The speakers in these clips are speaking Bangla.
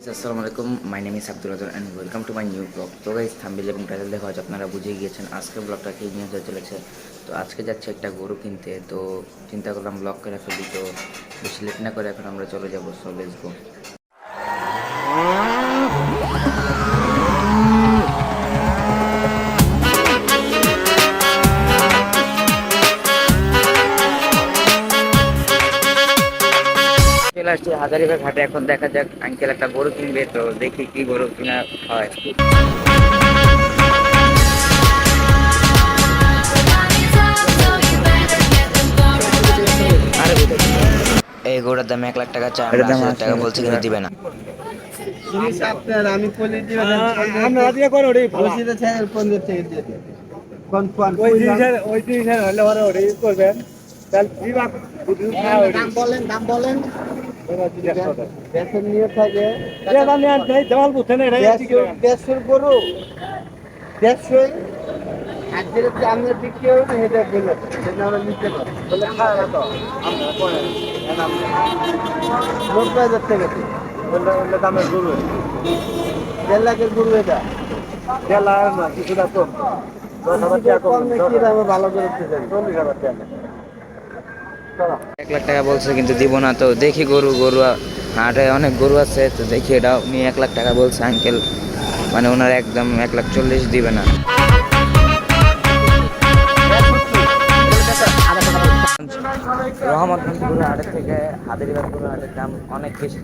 আসসালামু আলাইকুম my name is Abdul Rajan and welcome to my new blog তো গাইজ থাম্বিল এবং টাইটেল দেখা হয়তো আপনারা বুঝে গিয়েছেন আজকের ব্লগটা কি নিয়ে হতে চলেছে? তো আজকে যাচ্ছে একটা গরু কিনতে, তো চিন্তা করলাম ব্লগ করে ফেলি, তো বেশি লেট না করে এখন আমরা চলে যাব সো লেটস চলে আসছি। হাজারিবাগ ঘাটে এখন দেখা যাক আঙ্কেল একটা গরু কিনবে তো দেখি কি গরু কিনা হয়। এই গরুটার দাম এক লাখ টাকা আমরা হাজার টাকা বলছি কিন্তু দিবে না। আমি আমরা দিয়ে করো রে ছেড়ে কোন কোন ওই ওই হলে করবেন তাহলে দাম বলেন দাম বলেন। বেতন নিয়ে থাকে। দেওয়াল বুঝছে দেড়শোর গরু দেড়শোই আর যেটা আমরা বিক্রি হবে না সেটা বলে সেটা আমরা নিতে পারি বলে খায় না তো আমরা পড়েন নব্বই হাজার টাকা? দিই। দামের গরু দেড় লাখের গরু এটা। না কিছুটা কম। দশ হাজার টাকা কম কম কি দামে ভালো করে চল্লিশ হাজার টাকা। এক লাখ টাকা বলছে, কিন্তু দিব না তো। দেখি গরু গরু হাটে অনেক গরু আছে, তো দেখি এটা উনি এক লাখ টাকা বলছে আঙ্কেল মানে ওনার একদম এক লাখ চল্লিশ দিবে না। হাটের থেকে হাটের দাম অনেক বেশি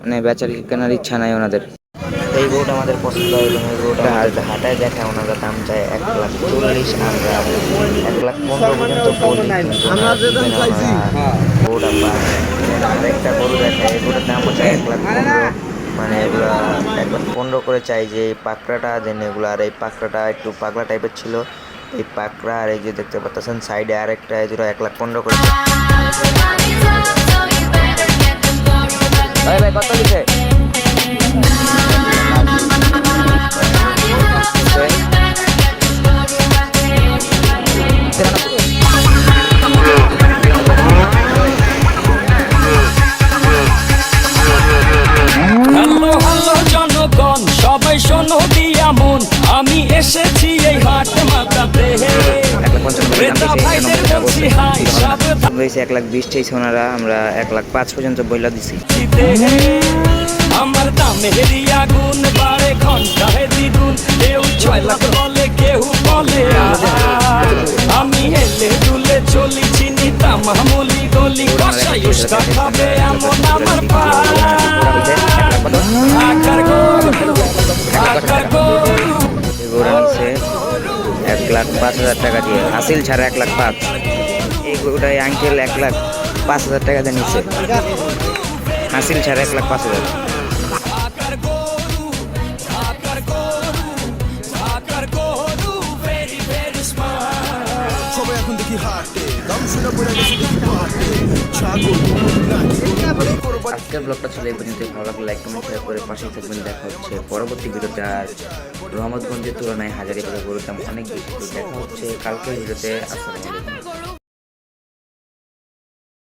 মানে বেচার কেনার ইচ্ছা নাই ওনাদের। এই গরুটা আমাদের পছন্দ হয় এবং এই গরুটা হাট- হাটায় দেখে ওনারা দাম চায় এক লাখ চল্লিশ আমরা এক লাখ পনেরো পর্যন্ত বলি গরুটা আরেকটা গরু দেখে এই গরুটার দাম হচ্ছে এক লাখ পনেরো মানে এগুলো এক লাখ পনেরো করে চাই যে এই পাকড়াটা দেন এগুলো আর এই পাকড়াটা একটু পাগলা টাইপের ছিল। এই পাকড়া আর এই যে দেখতে পাচ্ছেন সাইডে আরেকটা এই দুটো এক লাখ পনেরো করে। সবাই শোনো দিয়া মন। আমি এসেছি এই হাট মাতাতে এক লাখ এক বিশ আমরা এক লাখ পাঁচ পর্যন্ত বইলা দিছি। আমার দামে বারে ঘন্টায় দ্বিগুণ কেউ ছয় লাখ বলে কেউ বলে আমি হেলে দুলে চলি চিনি তামামুলি গলি কষাই উস্কা খাবে আমার পাঁচ হাজার টাকা দিয়ে। হাসিল ছাড়া এক লাখ পাঁচ। এই গরুটাই আঙ্কেল এক লাখ পাঁচ হাজার টাকা দিয়ে নিচ্ছে। হাসিল ছাড়া এক লাখ পাঁচ হাজার। আজকের ব্লগটা ছিল এই পর্যন্ত ভালো লাগলে লাইক কমেন্ট শেয়ার করে পাশেই থাকবেন। দেখা হচ্ছে পরবর্তী ভিডিওতে। আর রহমতগঞ্জের তুলনায় হাজারিবাগের গরুর দাম অনেক বেশি। দেখা হচ্ছে কালকের ভিডিওতে। আসসালামু আলাইকুম।